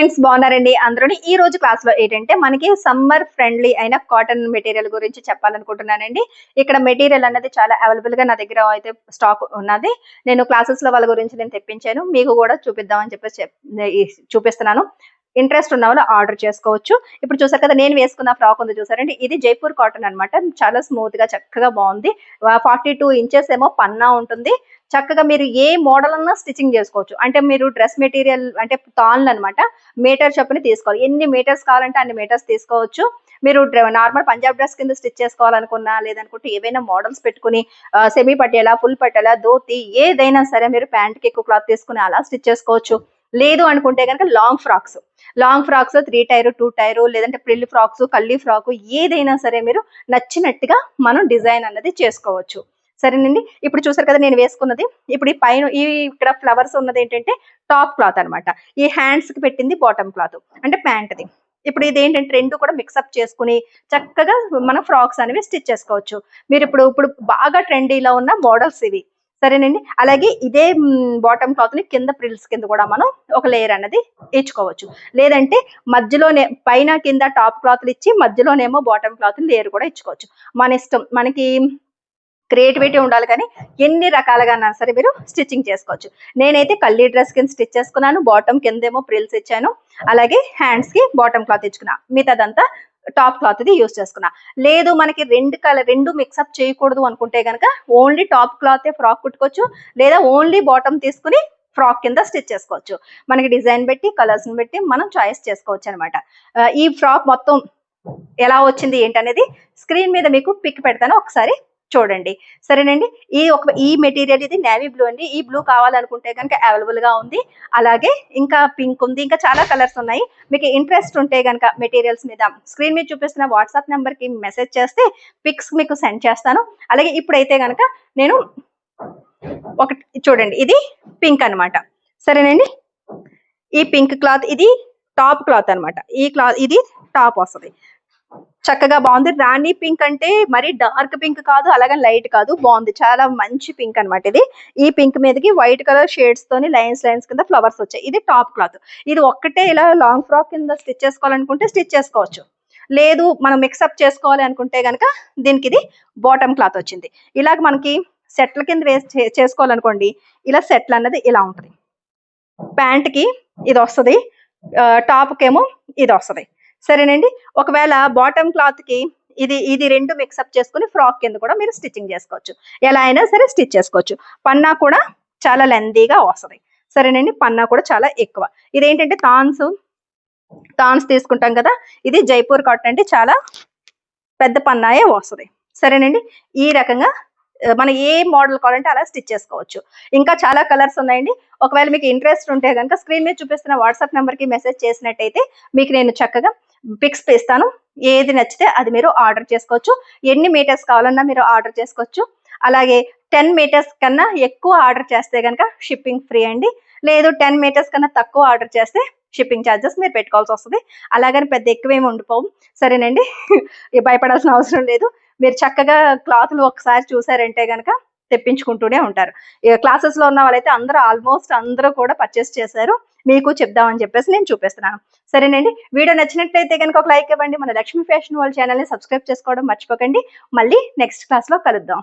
Friends బాగున్నారండి? అందరూ ఈ రోజు క్లాస్లో ఏంటంటే మనకి సమ్మర్ ఫ్రెండ్లీ అయిన కాటన్ మెటీరియల్ గురించి చెప్పాలనుకుంటున్నానండి. ఇక్కడ మెటీరియల్ అనేది చాలా అవైలబుల్గా నా దగ్గర అయితే స్టాక్ ఉన్నది. నేను క్లాసెస్లో వాళ్ళ గురించి నేను తెప్పించాను. మీకు కూడా చూపిద్దామని చెప్పేసి చూపిస్తున్నాను. ఇంట్రెస్ట్ ఉన్న వాళ్ళు ఆర్డర్ చేసుకోవచ్చు. ఇప్పుడు చూసారు కదా నేను వేసుకున్న ఫ్రాక్ ఉంది చూసారండి. ఇది జైపూర్ కాటన్ అన్నమాట. చాలా స్మూత్గా చక్కగా బాగుంది. ఫార్టీ టూ ఇంచెస్ ఏమో పన్నా ఉంటుంది. చక్కగా మీరు ఏ మోడల్ అన్నా స్టిచ్చింగ్ చేసుకోవచ్చు. అంటే మీరు డ్రెస్ మెటీరియల్ అంటే తాన్లు అనమాట మీటర్ చొప్పున తీసుకోవాలి. ఎన్ని మీటర్స్ కావాలంటే అన్ని మీటర్స్ తీసుకోవచ్చు. మీరు నార్మల్ పంజాబ్ డ్రెస్ కింద స్టిచ్ చేసుకోవాలనుకున్నా లేదనుకుంటే ఏవైనా మోడల్స్ పెట్టుకుని సెమీ పట్టేలా ఫుల్ పట్టేలా ధోతి ఏదైనా సరే మీరు ప్యాంట్కి ఎక్కువ క్లాత్ తీసుకుని అలా స్టిచ్ చేసుకోవచ్చు. లేదు అనుకుంటే కనుక long frocks long frocks three tier two tier లేదంటే ప్రిల్ ఫ్రాక్స్ కల్లి ఫ్రాక్ ఏదైనా సరే మీరు నచ్చినట్టుగా మనం డిజైన్ అన్నది చేసుకోవచ్చు. సరేనండి? ఇప్పుడు చూసారు కదా నేను వేసుకున్నది. ఇప్పుడు ఈ పైన ఈ ఇక్కడ ఫ్లవర్స్ ఉన్నది ఏంటంటే టాప్ క్లాత్ అన్నమాట. ఈ హ్యాండ్స్కి పెట్టింది బాటమ్ క్లాత్ అంటే ప్యాంట్ది ఇప్పుడు ఇది ఏంటంటే రెండు కూడా మిక్సప్ చేసుకుని చక్కగా మనం ఫ్రాక్స్ అనేవి స్టిచ్ చేసుకోవచ్చు. మీరు ఇప్పుడు ఇప్పుడు బాగా ట్రెండీలో ఉన్న మోడల్స్ ఇవి. సరేనండి. అలాగే ఇదే బాటమ్ క్లాత్ని కింద ప్రిల్స్ కింద కూడా మనం ఒక లేయర్ అన్నది ఇచ్చుకోవచ్చు లేదంటే మధ్యలోనే పైన కింద టాప్ క్లాత్లు ఇచ్చి మధ్యలోనేమో బాటమ్ క్లాత్ లేయర్ కూడా ఇచ్చుకోవచ్చు మన ఇష్టం మనకి క్రియేటివిటీ ఉండాలి కానీ ఎన్ని రకాలుగా సరే మీరు స్టిచ్చింగ్ చేసుకోవచ్చు. నేనైతే కల్లీ డ్రెస్ కింద స్టిచ్ చేసుకున్నాను బాటమ్ కిందేమో ప్రిల్స్ ఇచ్చాను అలాగే హ్యాండ్స్కి బాటమ్ క్లాత్ ఇచ్చుకున్నాను మిగతాదంతా టాప్ క్లాత్ ఇది యూస్ చేసుకున్నా. లేదు మనకి రెండు కలర్ రెండు మిక్సప్ చేయకూడదు అనుకుంటే కనుక ఓన్లీ టాప్ క్లాత్ ఫ్రాక్ కుట్టుకోవచ్చు లేదా ఓన్లీ బాటమ్ తీసుకుని ఫ్రాక్ కింద స్టిచ్ చేసుకోవచ్చు. మనకి డిజైన్ పెట్టి కలర్స్ పెట్టి మనం చాయిస్ చేసుకోవచ్చు అనమాట ఈ ఫ్రాక్ మొత్తం ఎలా వచ్చింది ఏంటనేది స్క్రీన్ మీద మీకు పిక్ పెడతాను. ఒకసారి చూడండి. సరేనండి? ఈ ఒక ఈ మెటీరియల్ ఇది నేవీ బ్లూ అండి. ఈ బ్లూ కావాలనుకుంటే కనుక అవైలబుల్గా ఉంది. అలాగే ఇంకా పింక్ ఉంది. ఇంకా చాలా కలర్స్ ఉన్నాయి. మీకు ఇంట్రెస్ట్ ఉంటే కనుక మెటీరియల్స్ మీద స్క్రీన్ మీద చూపిస్తున్న వాట్సాప్ నెంబర్కి మెసేజ్ చేస్తే పిక్స్ మీకు సెండ్ చేస్తాను. అలాగే ఇప్పుడైతే కనుక నేను ఒకటి చూడండి. ఇది పింక్ అన్నమాట. సరేనండి? ఈ పింక్ క్లాత్ ఇది టాప్ క్లాత్ అన్నమాట. ఈ క్లాత్ ఇది టాప్ వస్తుంది. చక్కగా బాగుంది. రాణి పింక్ అంటే మరి డార్క్ పింక్ కాదు అలాగే లైట్ కాదు. బాగుంది. చాలా మంచి పింక్ అన్నమాట ఇది. ఈ పింక్ మీదకి వైట్ కలర్ షేడ్స్ తోని లైన్స్ లైన్స్ కింద ఫ్లవర్స్ వచ్చాయి. ఇది టాప్ క్లాత్. ఇది ఒక్కటే ఇలా లాంగ్ ఫ్రాక్ కింద స్టిచ్ చేసుకోవాలనుకుంటే స్టిచ్ చేసుకోవచ్చు. లేదు మనం మిక్సప్ చేసుకోవాలి అనుకుంటే గనక దీనికి ఇది బాటమ్ క్లాత్ వచ్చింది. ఇలాగ మనకి సెట్ల కింద వేసి చే- చేసుకోవాలనుకోండి. ఇలా సెట్లు అన్నది ఇలా ఉంటుంది. ప్యాంట్కి ఇది వస్తుంది. టాప్ కేమో ఇది వస్తుంది. సరేనండి? ఒకవేళ బాటమ్ క్లాత్కి ఇది ఇది రెండు మిక్సప్ చేసుకుని ఫ్రాక్ కింద కూడా మీరు స్టిచ్చింగ్ చేసుకోవచ్చు. ఎలా అయినా సరే స్టిచ్ చేసుకోవచ్చు. పన్నా కూడా చాలా లెందీగా వస్తుంది. సరేనండి? పన్నా కూడా చాలా ఎక్కువ. ఇదేంటంటే తాన్స్ తాన్స్ తీసుకుంటాం కదా? ఇది జైపూర్ కాటన్ అంటే చాలా పెద్ద పన్నాయే వస్తుంది. సరేనండి? ఈ రకంగా మనం ఏ మోడల్ కావాలంటే అలా స్టిచ్ చేసుకోవచ్చు. ఇంకా చాలా కలర్స్ ఉన్నాయండి. ఒకవేళ మీకు ఇంట్రెస్ట్ ఉంటే కనుక స్క్రీన్ మీద చూపిస్తున్న వాట్సాప్ నెంబర్కి మెసేజ్ చేసినట్టయితే మీకు నేను చక్కగా పిక్స్ ఇస్తాను ఏది నచ్చితే అది మీరు ఆర్డర్ చేసుకోవచ్చు. ఎన్ని మీటర్స్ కావాలన్నా మీరు ఆర్డర్ చేసుకోవచ్చు. అలాగే టెన్ మీటర్స్ కన్నా ఎక్కువ ఆర్డర్ చేస్తే కనుక షిప్పింగ్ ఫ్రీ అండి. లేదు టెన్ మీటర్స్ కన్నా తక్కువ ఆర్డర్ చేస్తే షిప్పింగ్ ఛార్జెస్ మీరు పెట్టుకోవాల్సి వస్తుంది. అలాగని పెద్ద ఎక్కువేమి ఉండిపోవు. సరేనండి. భయపడాల్సిన అవసరం లేదు. మీరు చక్కగా క్లాత్లు ఒకసారి చూసారంటే కనుక తెప్పించుకుంటూనే ఉంటారు. ఇక ఉన్న వాళ్ళైతే అందరూ ఆల్మోస్ట్ అందరూ కూడా పర్చేస్ చేశారు. మీకు చెప్దామని చెప్పేసి నేను చూపిస్తున్నాను. సరేనండి? వీడియో నచ్చినట్లయితే కనుక ఒక లైక్ ఇవ్వండి. మన లక్ష్మీ ఫ్యాషన్ వాళ్ళ ఛానల్ని సబ్స్క్రైబ్ చేసుకోవడం మర్చిపోకండి. మళ్ళీ నెక్స్ట్ క్లాస్లో కలుద్దాం.